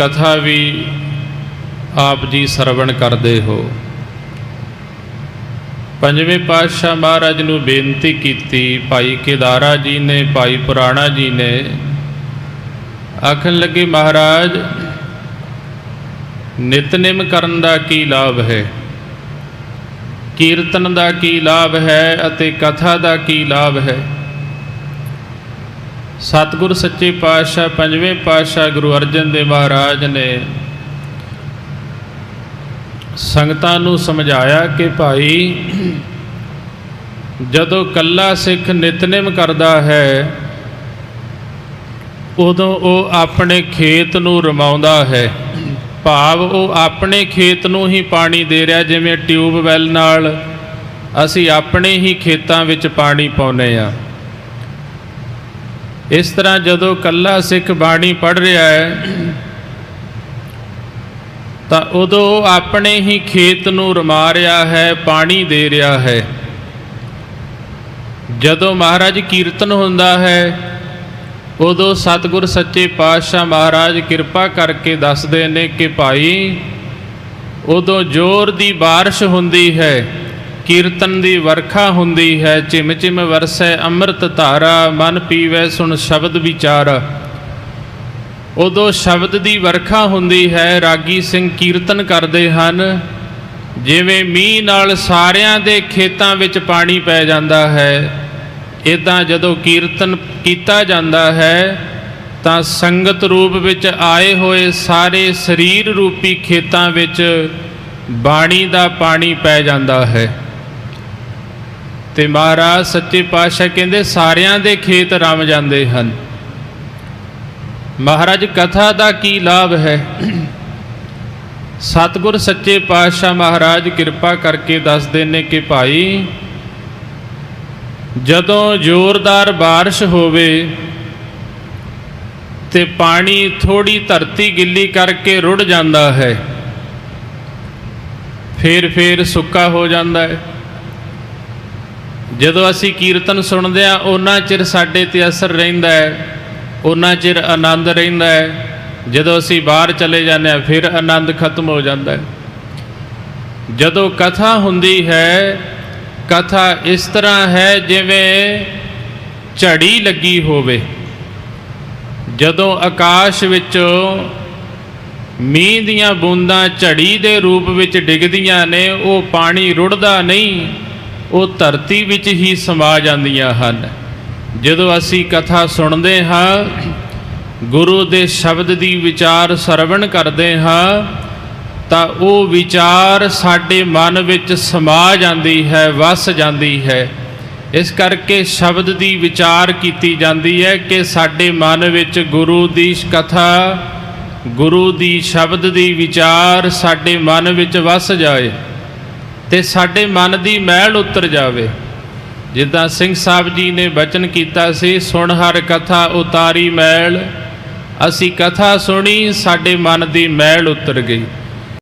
ਕਥਾ ਵੀ ਆਪ ਜੀ ਸਰਵਣ ਕਰਦੇ ਹੋ। ਪੰਜਵੇਂ ਪਾਤਸ਼ਾਹ ਮਹਾਰਾਜ ਨੂੰ ਬੇਨਤੀ ਕੀਤੀ, ਭਾਈ ਕੇਦਾਰਾ ਜੀ ਨੇ, ਭਾਈ ਪੁਰਾਣਾ ਜੀ ਨੇ, ਆਖਣ ਲੱਗੇ, ਮਹਾਰਾਜ, ਨਿਤਨੇਮ ਕਰਨ ਦਾ ਕੀ ਲਾਭ ਹੈ? ਕੀਰਤਨ ਦਾ ਕੀ ਲਾਭ ਹੈ ਅਤੇ ਕਥਾ ਦਾ ਕੀ ਲਾਭ ਹੈ? ਸਤਿਗੁਰ ਸੱਚੇ ਪਾਤਸ਼ਾਹ ਪੰਜਵੇਂ ਪਾਤਸ਼ਾਹ ਗੁਰੂ ਅਰਜਨ ਦੇਵ ਮਹਾਰਾਜ ਨੇ ਸੰਗਤਾਂ ਨੂੰ ਸਮਝਾਇਆ ਕਿ ਭਾਈ, ਜਦੋਂ ਕੱਲਾ ਸਿੱਖ ਨਿਤਨੇਮ ਕਰਦਾ ਹੈ, ਉਦੋਂ ਉਹ ਆਪਣੇ ਖੇਤ ਨੂੰ ਰਮਾਉਂਦਾ ਹੈ। ਭਾਵ ਉਹ ਆਪਣੇ ਖੇਤ ਨੂੰ ਹੀ ਪਾਣੀ ਦੇ ਰਿਹਾ, ਜਿਵੇਂ ਟਿਊਬਵੈਲ ਨਾਲ ਅਸੀਂ ਆਪਣੇ ਹੀ ਖੇਤਾਂ ਵਿੱਚ ਪਾਣੀ ਪਾਉਨੇ ਆ ਇਸ ਤਰ੍ਹਾਂ ਜਦੋਂ ਕੱਲਾ ਸਿੱਖ ਬਾਣੀ ਪੜ ਰਿਹਾ ਹੈ, ਤਾਂ ਉਦੋਂ ਉਹ ਆਪਣੇ ਹੀ ਖੇਤ ਨੂੰ ਰਮਾ ਰਿਹਾ ਹੈ, ਪਾਣੀ ਦੇ ਰਿਹਾ ਹੈ। ਜਦੋਂ ਮਹਾਰਾਜ ਕੀਰਤਨ ਹੁੰਦਾ ਹੈ, ਉਦੋਂ ਸਤਿਗੁਰ ਸੱਚੇ ਪਾਤਸ਼ਾਹ ਮਹਾਰਾਜ ਕਿਰਪਾ ਕਰਕੇ ਦੱਸਦੇ ਨੇ ਕਿ ਭਾਈ, ਉਦੋਂ ਜ਼ੋਰ ਦੀ ਬਾਰਿਸ਼ ਹੁੰਦੀ ਹੈ। ਕੀਰਤਨ ਦੀ ਵਰਖਾ ਹੁੰਦੀ ਹੈ, ਝਿਮ ਝਿਮ ਵਰਸੈ ਅੰਮ੍ਰਿਤ ਧਾਰਾ, ਮਨ ਪੀਵੈ ਸੁਣ ਸ਼ਬਦ ਵਿਚਾਰ। ਉਦੋਂ ਸ਼ਬਦ ਦੀ ਵਰਖਾ ਹੁੰਦੀ ਹੈ, ਰਾਗੀ ਸਿੰਘ ਕੀਰਤਨ ਕਰਦੇ ਹਨ। ਜਿਵੇਂ ਮੀਂਹ ਨਾਲ ਸਾਰਿਆਂ ਦੇ ਖੇਤਾਂ ਵਿੱਚ ਪਾਣੀ ਪੈ ਜਾਂਦਾ ਹੈ ਇਦਾਂ ਜਦੋਂ ਕੀਰਤਨ ਕੀਤਾ ਜਾਂਦਾ ਹੈ, ਤਾਂ ਸੰਗਤ ਰੂਪ ਵਿੱਚ ਆਏ ਹੋਏ ਸਾਰੇ ਸਰੀਰ ਰੂਪੀ ਖੇਤਾਂ ਵਿੱਚ ਬਾਣੀ ਦਾ ਪਾਣੀ ਪੈ ਜਾਂਦਾ ਹੈ। ਤੇ ਮਹਾਰਾਜ ਸੱਚੇ ਪਾਤਸ਼ਾਹ ਕਹਿੰਦੇ ਸਾਰਿਆਂ ਦੇ ਖੇਤ ਰਮ ਜਾਂਦੇ ਹਨ ਮਹਾਰਾਜ ਕਥਾ ਦਾ ਕੀ ਲਾਭ ਹੈ ਸਤਿਗੁਰ ਸੱਚੇ ਪਾਤਸ਼ਾਹ ਮਹਾਰਾਜ ਕਿਰਪਾ ਕਰਕੇ ਦੱਸਦੇ ਨੇ ਕਿ ਭਾਈ ਜਦੋਂ ਜ਼ੋਰਦਾਰ بارش ਹੋਵੇ ਤੇ ਪਾਣੀ ਥੋੜੀ ਧਰਤੀ ਗਿੱਲੀ ਕਰਕੇ ਰੁੜ ਜਾਂਦਾ ਹੈ ਫੇਰ ਫੇਰ ਸੁੱਕਾ ਹੋ ਜਾਂਦਾ ਹੈ ਜਦੋਂ ਅਸੀਂ ਕੀਰਤਨ ਸੁਣਦੇ ਆ ਉਹਨਾਂ ਚਿਰ ਸਾਡੇ ਤੇ ਅਸਰ ਰਹਿੰਦਾ ਹੈ, ਉਹਨਾਂ ਚਿਰ ਆਨੰਦ ਰਹਿੰਦਾ ਹੈ। ਜਦੋਂ ਅਸੀਂ ਬਾਹਰ ਚਲੇ ਜਾਂਦੇ ਆ ਫਿਰ ਆਨੰਦ ਖਤਮ ਹੋ ਜਾਂਦਾ ਹੈ। ਜਦੋਂ ਕਥਾ ਹੁੰਦੀ ਹੈ, ਕਥਾ ਇਸ ਤਰ੍ਹਾਂ ਹੈ ਜਿਵੇਂ ਝੜੀ ਲੱਗੀ ਹੋਵੇ। ਜਦੋਂ ਆਕਾਸ਼ ਵਿੱਚੋਂ ਮੀਂਹ ਦੀਆਂ ਬੂੰਦਾਂ ਝੜੀ ਦੇ ਰੂਪ ਵਿੱਚ ਡਿੱਗਦੀਆਂ ਨੇ, ਉਹ ਪਾਣੀ ਰੁੜਦਾ ਨਹੀਂ। ਉਹ ਧਰਤੀ ਵਿੱਚ ਹੀ ਸਮਾ ਜਾਂਦੀਆਂ ਹਨ। ਜਦੋਂ ਅਸੀਂ ਕਥਾ ਸੁਣਦੇ ਹਾਂ, ਗੁਰੂ ਦੇ ਸ਼ਬਦ ਦੀ ਵਿਚਾਰ ਸਰਵਣ ਕਰਦੇ ਹਾਂ, ਤਾਂ ਉਹ ਵਿਚਾਰ ਸਾਡੇ ਮਨ ਵਿੱਚ ਸਮਾ ਜਾਂਦੀ ਹੈ, ਵਸ ਜਾਂਦੀ ਹੈ। ਇਸ ਕਰਕੇ ਸ਼ਬਦ ਦੀ ਵਿਚਾਰ ਕੀਤੀ ਜਾਂਦੀ ਹੈ ਕਿ ਸਾਡੇ ਮਨ ਵਿੱਚ ਗੁਰੂ ਦੀ ਕਥਾ, ਗੁਰੂ ਦੀ ਸ਼ਬਦ ਦੀ ਵਿਚਾਰ ਸਾਡੇ ਮਨ ਵਿੱਚ ਵਸ ਜਾਏ। ਤੇ ਸਾਡੇ ਮਨ ਦੀ ਮੈਲ ਉਤਰ ਜਾਵੇ। ਜਿੱਦਾਂ ਸਿੰਘ ਸਾਹਿਬ ਜੀ ਨੇ ਬਚਨ ਕੀਤਾ ਸੀ, ਸੁਣ ਹਰ ਕਥਾ ਉਤਾਰੀ ਮੈਲ। ਅਸੀਂ ਕਥਾ ਸੁਣੀ, ਸਾਡੇ ਮਨ ਦੀ ਮੈਲ ਉਤਰ ਗਈ।